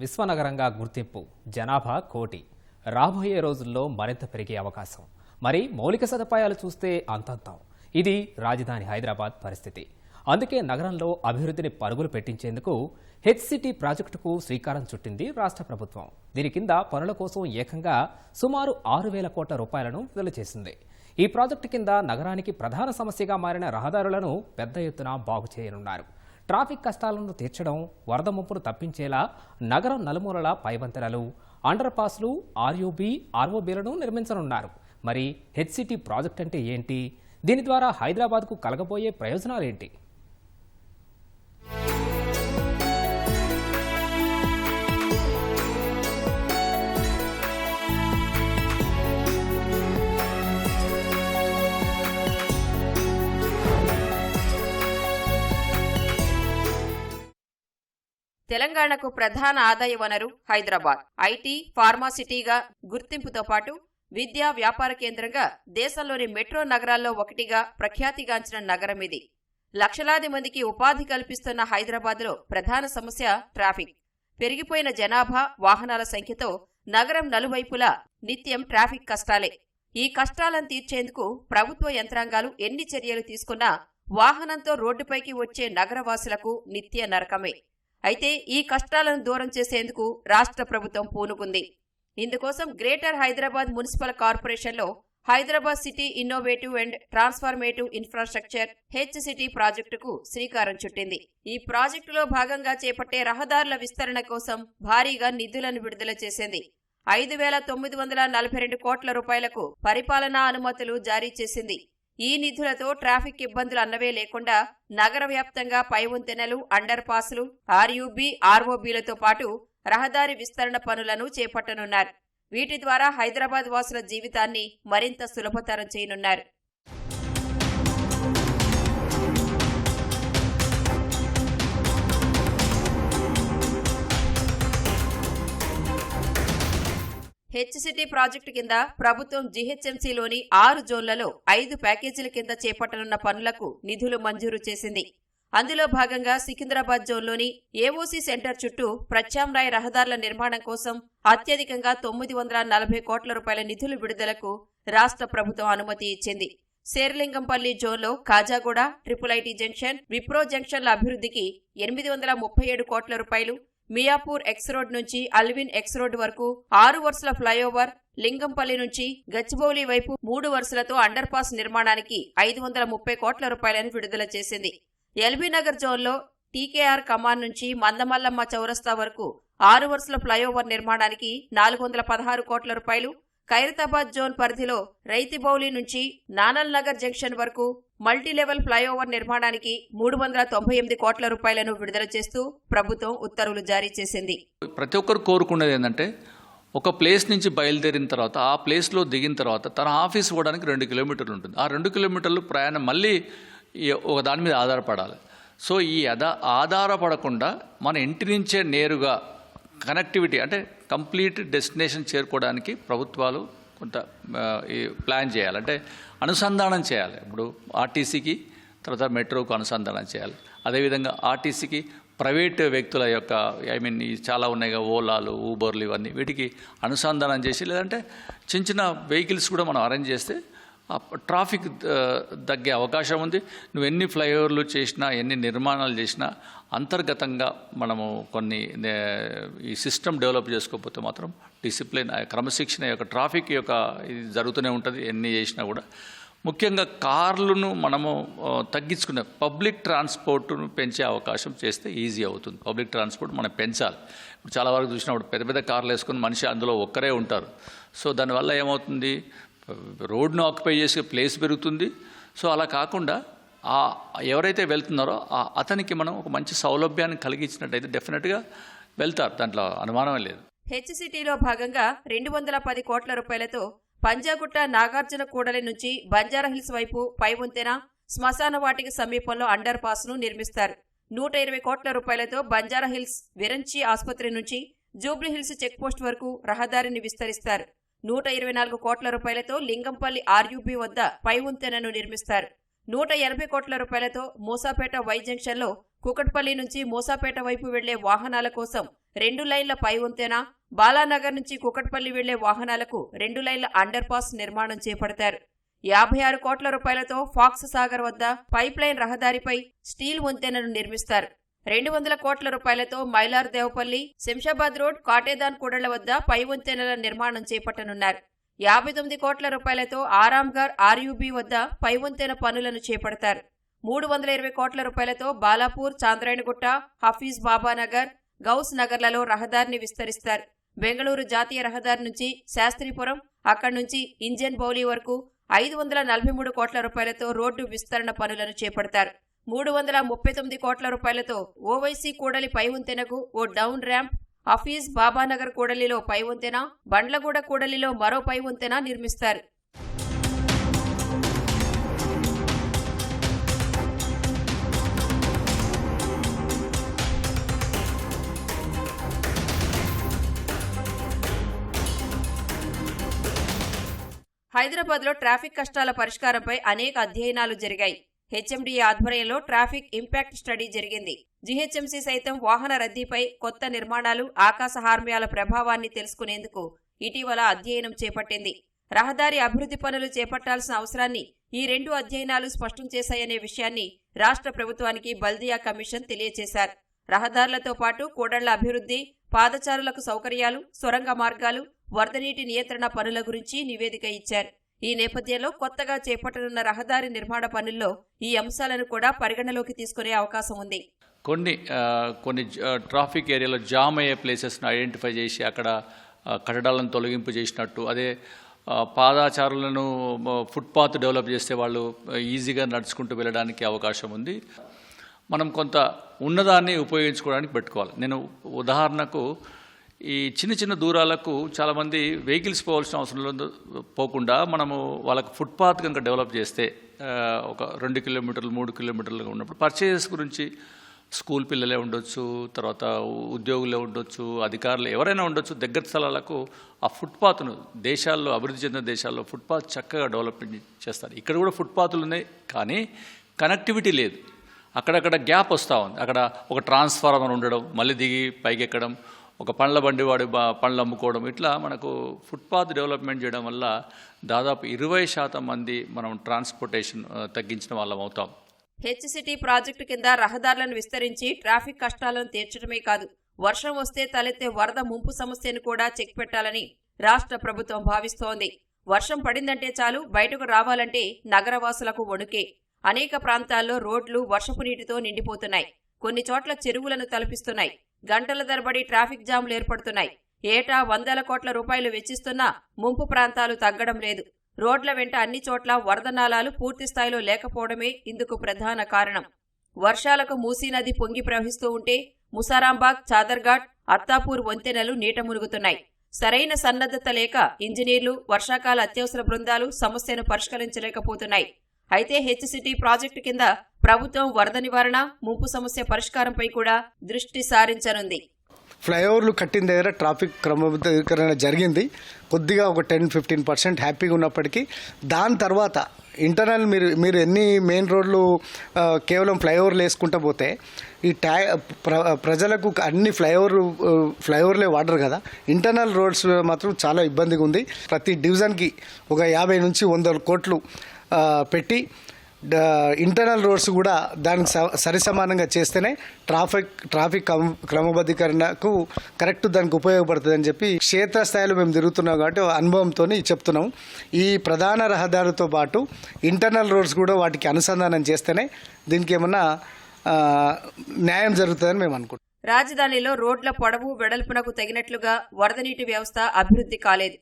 విశ్వనగరంగా గుర్తింపు జనాభా కోటి. రాబోయే రోజుల్లో మరింత పెరిగే అవకాశం. మరి మౌలిక సదుపాయాలు చూస్తే అంతంతం. ఇది రాజధాని హైదరాబాద్ పరిస్థితి. అందుకే నగరంలో అభివృద్ధిని పరుగులు పెట్టించేందుకు హెచ్సిటీ ప్రాజెక్టుకు శ్రీకారం చుట్టింది రాష్ట్ర ప్రభుత్వం. దీని కింద పనుల కోసం ఏకంగా సుమారు ఆరు వేల కోట్ల రూపాయలను విడుదల చేసింది. ఈ ప్రాజెక్టు కింద నగరానికి ప్రధాన సమస్యగా మారిన రహదారులను పెద్ద ఎత్తున బాగు చేయనున్నారు. ట్రాఫిక్ కష్టాలను తీర్చడం వరద ముప్పును తప్పించేలా నగరం నలుమూలల పైవంతెనలు అండర్ పాస్లు ఆర్యూబీ ఆర్ఓబీలను నిర్మించనున్నారు. మరి హెచ్సిటీ ప్రాజెక్ట్ అంటే ఏంటి? దీని ద్వారా హైదరాబాద్కు కలగబోయే ప్రయోజనాలేంటి? తెలంగాణకు ప్రధాన ఆదాయ వనరు హైదరాబాద్. ఐటీ ఫార్మాసిటీగా గుర్తింపుతో పాటు విద్యా వ్యాపార కేంద్రంగా దేశంలోని మెట్రో నగరాల్లో ఒకటిగా ప్రఖ్యాతిగాంచిన నగరం ఇది. లక్షలాది మందికి ఉపాధి కల్పిస్తున్న హైదరాబాద్లో ప్రధాన సమస్య ట్రాఫిక్. పెరిగిపోయిన జనాభా వాహనాల సంఖ్యతో నగరం నలువైపులా నిత్యం ట్రాఫిక్ కష్టాలే. ఈ కష్టాలను తీర్చేందుకు ప్రభుత్వ యంత్రాంగాలు ఎన్ని చర్యలు తీసుకున్నా వాహనంతో రోడ్డుపైకి వచ్చే నగరవాసులకు నిత్య నరకమే. అయితే ఈ కష్టాలను దూరం చేసేందుకు రాష్ట్ర ప్రభుత్వం పూనుకుంది. ఇందుకోసం గ్రేటర్ హైదరాబాద్ మున్సిపల్ కార్పొరేషన్లో Hyderabad city innovative and transformative infrastructure H city ప్రాజెక్టుకు శ్రీకారం చుట్టింది. ఈ ప్రాజెక్టులో భాగంగా చేపట్టే రహదారుల విస్తరణ కోసం భారీగా నిధులను విడుదల చేసింది. ఐదు వేల తొమ్మిది వందల నలభై రెండు కోట్ల రూపాయలకు పరిపాలనా అనుమతులు జారీ చేసింది. ఈ నిధులతో ట్రాఫిక్ ఇబ్బందులు అన్నవే లేకుండా నగర వ్యాప్తంగా పై వంతెనలు అండర్ పాస్లు ఆర్యూబీ ఆర్ఓబీలతో పాటు రహదారి విస్తరణ పనులను చేపట్టనున్నారు. వీటి ద్వారా హైదరాబాద్ వాసుల జీవితాన్ని మరింత సులభతరం చేయనున్నారు. హెచ్సిటీ ప్రాజెక్టు కింద ప్రభుత్వం జీహెచ్ఎంసీలోని ఆరు జోన్లలో ఐదు ప్యాకేజీల కింద చేపట్టనున్న పనులకు నిధులు మంజూరు చేసింది. అందులో భాగంగా సికింద్రాబాద్ జోన్లోని ఏఓసీ సెంటర్ చుట్టూ ప్రత్యామ్నాయ రహదారుల నిర్మాణం కోసం అత్యధికంగా తొమ్మిది వందల నలభై కోట్ల రూపాయల నిధులు విడుదలకు రాష్ట్ర ప్రభుత్వం అనుమతి ఇచ్చింది. శేరలింగంపల్లి జోన్లో Khajaguda triple IT junction Wipro జంక్షన్ల అభివృద్ధికి ఎనిమిది వందల ముప్పై ఏడు కోట్ల రూపాయలు మియాపూర్ ఎక్స్ రోడ్ నుంచి అల్విన్ ఎక్స్ రోడ్ వరకు ఆరు వరుసల ఫ్లైఓవర్ లింగంపల్లి నుంచి గచ్చిబౌలి వైపు మూడు వరుసలతో అండర్ పాస్ నిర్మాణానికి ఐదు వందల ముప్పై కోట్ల రూపాయలను విడుదల చేసింది. ఎల్బీ నగర్ జోన్లో టీకేఆర్ కమాన్ నుంచి మందమల్లమ్మ చౌరస్తా వరకు ఆరు వరుసల ఫ్లైఓవర్ నిర్మాణానికి నాలుగు వందల పదహారు కోట్ల రూపాయలు ఖైరతాబాద్ జోన్ పరిధిలో రైతిబౌలి నుంచి నానల్ నగర్ జంక్షన్ వరకు మల్టీలెవెల్ ఫ్లైఓవర్ నిర్మాణానికి మూడు వందల తొంభై ఎనిమిది కోట్ల రూపాయలను విడుదల చేస్తూ ప్రభుత్వం ఉత్తర్వులు జారీ చేసింది. ప్రతి ఒక్కరు కోరుకునేది ఏంటంటే ఒక ప్లేస్ నుంచి బయలుదేరిన తర్వాత ఆ ప్లేస్లో దిగిన తర్వాత తన ఆఫీస్ పోవడానికి రెండు కిలోమీటర్లు ఉంటుంది. ఆ రెండు కిలోమీటర్లు ప్రయాణం మళ్ళీ ఒక దాని మీద ఆధారపడాలి. సో ఈ అదా ఆధారపడకుండా మన ఇంటి నుంచే నేరుగా కనెక్టివిటీ అంటే కంప్లీట్ డెస్టినేషన్ చేరుకోవడానికి ప్రభుత్వాలు కొంత ఈ ప్లాన్ చేయాలి. అంటే అనుసంధానం చేయాలి. ఇప్పుడు ఆర్టీసీకి తర్వాత మెట్రోకు అనుసంధానం చేయాలి. అదేవిధంగా ఆర్టీసీకి ప్రైవేట్ వ్యక్తుల యొక్క ఐ మీన్ చాలా ఉన్నాయి ఓలాలు ఊబర్లు ఇవన్నీ వీటికి అనుసంధానం చేసి లేదంటే చిన్న చిన్న వెహికల్స్ కూడా మనం అరేంజ్ చేస్తే ట్రాఫిక్ తగ్గే అవకాశం ఉంది. నువ్వు ఎన్ని ఫ్లైఓవర్లు చేసినా ఎన్ని నిర్మాణాలు చేసినా అంతర్గతంగా మనము కొన్ని నే- ఈ సిస్టమ్ డెవలప్ చేసుకోకపోతే మాత్రం డిసిప్లిన్ ఆ క్రమశిక్షణ యొక్క ట్రాఫిక్ యొక్క ఇది జరుగుతూనే ఉంటుంది ఎన్ని చేసినా కూడా. ముఖ్యంగా కార్లను మనము తగ్గించుకునే పబ్లిక్ ట్రాన్స్పోర్ట్ను పెంచే అవకాశం చేస్తే ఈజీ అవుతుంది. పబ్లిక్ ట్రాన్స్పోర్ట్ మనం పెంచాలి. ఇప్పుడు చాలా వరకు చూసినప్పుడు పెద్ద పెద్ద కార్లు వేసుకుని మనిషి అందులో ఒక్కరే ఉంటారు. సో దానివల్ల ఏమవుతుంది? రోడ్ను ఆక్యుపై చేసే ప్లేస్ పెరుగుతుంది. సో అలా కాకుండా ఆ ఎవరైతే వెళ్తున్నారో ఆ అతనికి మనం ఒక మంచి సౌలభ్యాన్ని కలిగించినట్టయితే డెఫినెట్గా వెళ్తారు. దాంట్లో అనుమానమే లేదు. హెచ్సిటీలో భాగంగా రెండు వందల పది కోట్ల రూపాయలతో పంజాగుట్ట నాగార్జున కూడలి నుంచి బంజారాహిల్స్ వైపు పై వంతెన శ్మశాన వాటికి సమీపంలో అండర్ పాస్ను నిర్మిస్తారు. నూట ఇరవై కోట్ల రూపాయలతో బంజారాహిల్స్ విరంచి ఆసుపత్రి నుంచి జూబ్లీహిల్స్ చెక్పోస్ట్ వరకు రహదారిని విస్తరిస్తారు. నూట ఇరవై నాలుగు కోట్ల రూపాయలతో లింగంపల్లి ఆర్యూబీ వద్ద పై వంతెనను నిర్మిస్తారు. నూట ఎనభై కోట్ల రూపాయలతో మూసాపేట వై జంక్షన్లో కుకట్పల్లి నుంచి మూసాపేట వైపు వెళ్ళే వాహనాల కోసం రెండు లైన్ల పై వంతెన బాలానగర్ నుంచి కుకట్పల్లి వెళ్ళే వాహనాలకు రెండు లైన్ల అండర్ పాస్ నిర్మాణం చేపడతారు. యాభై ఆరు కోట్ల రూపాయలతో ఫాక్స్ సాగర్ వద్ద పైప్లైన్ రహదారిపై స్టీల్ వంతెనను నిర్మిస్తారు. రెండు వందల కోట్ల రూపాయలతో మైలార్ దేవపల్లి శంషాబాద్ రోడ్ కాటేదాన్ కూడళ్ళ వద్ద పై వంతెనల నిర్మాణం చేపట్టనున్నారు. యాభై తొమ్మిది కోట్ల రూపాయలతో ఆరాంఘర్ ఆర్యూబీ వద్ద పైవంతెన పనులను చేపడతారు. మూడు వందల ఇరవై కోట్ల రూపాయలతో బాలాపూర్ చాంద్రాయణగుట్ట హఫీజ్ బాబానగర్ గౌస్ నగర్లలో రహదారిని విస్తరిస్తారు. బెంగళూరు జాతీయ రహదారి నుంచి శాస్త్రీపురం అక్కడి నుంచి ఇంజన్ బౌలీ వరకు ఐదు వందల నలభై మూడు కోట్ల రూపాయలతో రోడ్డు విస్తరణ పనులను చేపడతారు. మూడు వందల ముప్పై తొమ్మిది కోట్ల రూపాయలతో ఓవైసీ కూడలి పై వంతెనకు ఓ డౌన్ ర్యాంప్ హఫీజ్ బాబానగర్ కూడలిలో పై వంతెన బండ్లగూడ కూడలిలో మరో పై వంతెన నిర్మిస్తారు. హైదరాబాద్లో ట్రాఫిక్ కష్టాల పరిష్కారంపై అనేక అధ్యయనాలు జరిగాయి. హెచ్ఎండిఏ ఆధ్వర్యంలో ట్రాఫిక్ ఇంపాక్ట్ స్టడీ జరిగింది. జీహెచ్ఎంసీ సైతం వాహన రద్దీపై కొత్త నిర్మాణాలు ఆకాశ హార్మ్యాల ప్రభావాన్ని తెలుసుకునేందుకు ఇటీవల అధ్యయనం చేపట్టింది. రహదారి అభివృద్ధి పనులు చేపట్టాల్సిన అవసరాన్ని ఈ రెండు అధ్యయనాలు స్పష్టం చేశాయనే విషయాన్ని రాష్ట్ర ప్రభుత్వానికి బల్దియా కమిషన్ తెలియజేశారు. రహదారులతో పాటు కూడళ్ళ అభివృద్ధి పాదచారులకు సౌకర్యాలు సొరంగ మార్గాలు వరదనీటి నియంత్రణ పనుల గురించి నివేదిక ఇచ్చారు. ఈ నేపథ్యంలో కొత్తగా చేపట్టనున్న రహదారి నిర్మాణ పనుల్లో ఈ అంశాలను కూడా పరిగణలోకి తీసుకునే అవకాశం ఉంది. కొన్ని కొన్ని ట్రాఫిక్ ఏరియాలో జామ్ అయ్యే ప్లేసెస్ని ఐడెంటిఫై చేసి అక్కడ కట్టడాలను తొలగింపు చేసినట్టు. అదే పాదాచారులను ఫుట్పాత్ డెవలప్ చేస్తే వాళ్ళు ఈజీగా నడుచుకుంటూ వెళ్ళడానికి అవకాశం ఉంది. మనం కొంత ఉన్నదాన్ని ఉపయోగించుకోవడానికి పెట్టుకోవాలి. నేను ఉదాహరణకు ఈ చిన్న చిన్న దూరాలకు చాలామంది వెహికల్స్ పోవాల్సిన అవసరం పోకుండా మనము వాళ్ళకు ఫుట్పాత్ కనుక డెవలప్ చేస్తే ఒక రెండు కిలోమీటర్లు మూడు కిలోమీటర్లుగా ఉన్నప్పుడు పర్చేజెస్ గురించి స్కూల్ పిల్లలే ఉండొచ్చు తర్వాత ఉద్యోగులే ఉండొచ్చు అధికారులు ఎవరైనా ఉండొచ్చు దగ్గర స్థలాలకు ఆ ఫుట్పాత్ను దేశాల్లో అభివృద్ధి చెందిన దేశాల్లో ఫుట్పాత్ చక్కగా డెవలప్మెంట్ చేస్తారు. ఇక్కడ కూడా ఫుట్పాత్లు ఉన్నాయి కానీ కనెక్టివిటీ లేదు. అక్కడక్కడ గ్యాప్ వస్తూ ఉంది. అక్కడ ఒక ట్రాన్స్ఫార్మర్ ఉండడం మళ్ళీ దిగి పైకి ఎక్కడం ఒక పండ్ల బండి వాడు పండ్లు అమ్ముకోవడం ఇట్లా మనకు ఫుట్పాత్ డెవలప్మెంట్ చేయడం వల్ల దాదాపు ఇరవై శాతం మంది మనం ట్రాన్స్పోర్టేషన్ తగ్గించిన వాళ్ళం అవుతాం. హెచ్సిటీ ప్రాజెక్టు కింద రహదారులను విస్తరించి ట్రాఫిక్ కష్టాలను తీర్చడమే కాదు వర్షం వస్తే తలెత్తే వరద ముంపు సమస్యను కూడా చెక్ పెట్టాలని రాష్ట్ర ప్రభుత్వం భావిస్తోంది. వర్షం పడిందంటే చాలు బయటకు రావాలంటే నగరవాసులకు వణుకే. అనేక ప్రాంతాల్లో రోడ్లు వర్షపు నీటితో నిండిపోతున్నాయి. కొన్ని చోట్ల చెరువులను తలపిస్తున్నాయి. గంటల తరబడి ట్రాఫిక్ జామ్లు ఏర్పడుతున్నాయి. ఏటా వందల కోట్ల రూపాయలు వెచ్చిస్తున్నా ముంపు ప్రాంతాలు తగ్గడం లేదు. రోడ్ల వెంట అన్ని చోట్ల వరద నాలాలు పూర్తి స్థాయిలో లేకపోవడమే ఇందుకు ప్రధాన కారణం. వర్షాలకు మూసీ నది పొంగి ప్రవహిస్తూ ఉంటే ముసారాంబాగ్ చాదర్ఘాట్ అత్తాపూర్ వంతెనలు నీట మునుగుతున్నాయి. సరైన సన్నద్ధత లేక ఇంజనీర్లు వర్షాకాల అత్యవసర బృందాలు సమస్యను పరిష్కరించలేకపోతున్నాయి. అయితే హెచ్సిటీ ప్రాజెక్టు కింద ప్రభుత్వం వరద నివారణ ముంపు సమస్య పరిష్కారంపై కూడా దృష్టి సారించనుంది. ఫ్లైఓవర్లు కట్టిన దగ్గర ట్రాఫిక్ క్రమబద్ధీకరణ జరిగింది. కొద్దిగా ఒక టెన్ ఫిఫ్టీన్ పర్సెంట్ హ్యాపీగా ఉన్నప్పటికీ దాని తర్వాత ఇంటర్నల్ మీరు మీరు ఎన్ని మెయిన్ రోడ్లు కేవలం ఫ్లైఓవర్లు వేసుకుంటూ పోతే ఈ ట్యా ప్ర ప్రజలకు అన్ని ఫ్లైఓవర్ ఫ్లైఓవర్లే వాడరు కదా. ఇంటర్నల్ రోడ్స్ మాత్రం చాలా ఇబ్బందిగా ఉంది. ప్రతి డివిజన్కి ఒక యాభై నుంచి వంద కోట్లు పెట్టి ఇంటర్నల్ రోడ్స్ కూడా దానికి స- సరిసమానంగా చేస్తేనే ట్రాఫిక్ ట్రాఫిక్ క్రమబద్ధీకరణకు కరెక్ట్ దానికి ఉపయోగపడుతుందని చెప్పి క్షేత్రస్థాయిలో మేము తిరుగుతున్నాం కాబట్టి అనుభవంతో చెప్తున్నాం. ఈ ప్రధాన రహదారితో పాటు ఇంటర్నల్ రోడ్స్ కూడా వాటికి అనుసంధానం చేస్తేనే దీనికి ఏమన్నా న్యాయం జరుగుతుందని మేము అనుకుంటున్నాం. రాజధానిలో రోడ్ల పొడవు వెడల్పునకు తగినట్లుగా వరద నీటి వ్యవస్థ అభివృద్ధి కాలేదు.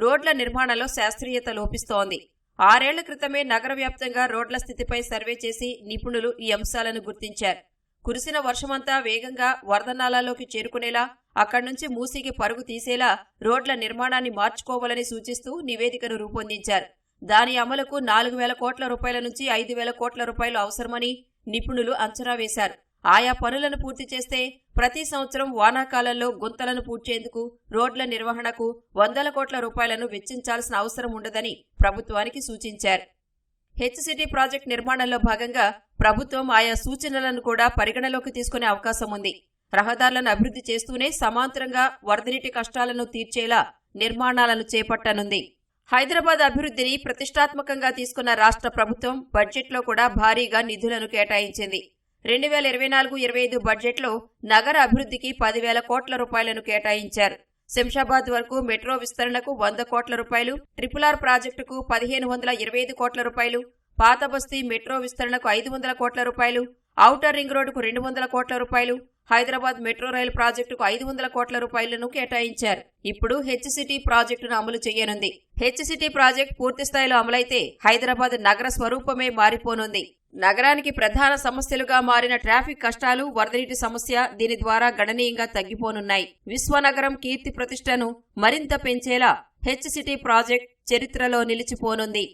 రోడ్ల నిర్మాణంలో శాస్త్రీయత లోపిస్తోంది. ఆరేళ్ళ క్రితమే నగర వ్యాప్తంగా రోడ్ల స్థితిపై సర్వే చేసి నిపుణులు ఈ అంశాలను గుర్తించారు. కురిసిన వర్షమంతా వేగంగా వరదనాలలోకి చేరుకునేలా అక్కడి నుంచి మూసికి పరుగు తీసేలా రోడ్ల నిర్మాణాన్ని మార్చుకోవాలని సూచిస్తూ నివేదికను రూపొందించారు. దాని అమలుకు నాలుగు వేల కోట్ల రూపాయల నుంచి ఐదు వేల కోట్ల రూపాయలు అవసరమని నిపుణులు అంచనా వేశారు. ఆయా పనులను పూర్తి చేస్తే ప్రతి సంవత్సరం వానాకాలంలో గుంతలను పూడ్చేందుకు రోడ్ల నిర్వహణకు వందల కోట్ల రూపాయలను వెచ్చించాల్సిన అవసరం ఉండదని ప్రభుత్వానికి సూచించారు. హెచ్సిటీ ప్రాజెక్ట్ నిర్మాణంలో భాగంగా ప్రభుత్వం ఆయా సూచనలను కూడా పరిగణలోకి తీసుకునే అవకాశం ఉంది. రహదారులను అభివృద్ధి చేస్తూనే సమాంతరంగా వరదనీటి కష్టాలను తీర్చేలా నిర్మాణాలను చేపట్టనుంది. హైదరాబాద్ అభివృద్ధిని ప్రతిష్టాత్మకంగా తీసుకున్న రాష్ట్ర ప్రభుత్వం బడ్జెట్లో కూడా భారీగా నిధులను కేటాయించింది. రెండు వేల ఇరవై నాలుగు ఇరవై ఐదు బడ్జెట్లో నగర అభివృద్ధికి పదివేల కోట్ల రూపాయలను కేటాయించారు. శంషాబాద్ వరకు మెట్రో విస్తరణకు వంద కోట్ల రూపాయలు ట్రిపుల్ ఆర్ ప్రాజెక్టుకు పదిహేను వందల ఇరవై ఐదు కోట్ల రూపాయలు పాత బస్తీ మెట్రో విస్తరణకు ఐదు వందల కోట్ల రూపాయలు ఔటర్ రింగ్ రోడ్డుకు రెండు వందల కోట్ల రూపాయలు హైదరాబాద్ మెట్రో రైలు ప్రాజెక్టుకు ఐదు వందల కోట్ల రూపాయలను కేటాయించారు. ఇప్పుడు హెచ్సిటీ ప్రాజెక్టును అమలు చేయనుంది. హెచ్సిటీ ప్రాజెక్టు పూర్తి స్థాయిలో అమలైతే హైదరాబాద్ నగర స్వరూపమే మారిపోనుంది. నగరానికి ప్రధాన సమస్యలుగా మారిన ట్రాఫిక్ కష్టాలు వరదనీటి సమస్య దీని ద్వారా గణనీయంగా తగ్గిపోనున్నాయి. విశ్వనగరం కీర్తి ప్రతిష్టను మరింత పెంచేలా హెచ్ సిటీ ప్రాజెక్ట్ చరిత్రలో నిలిచిపోనుంది.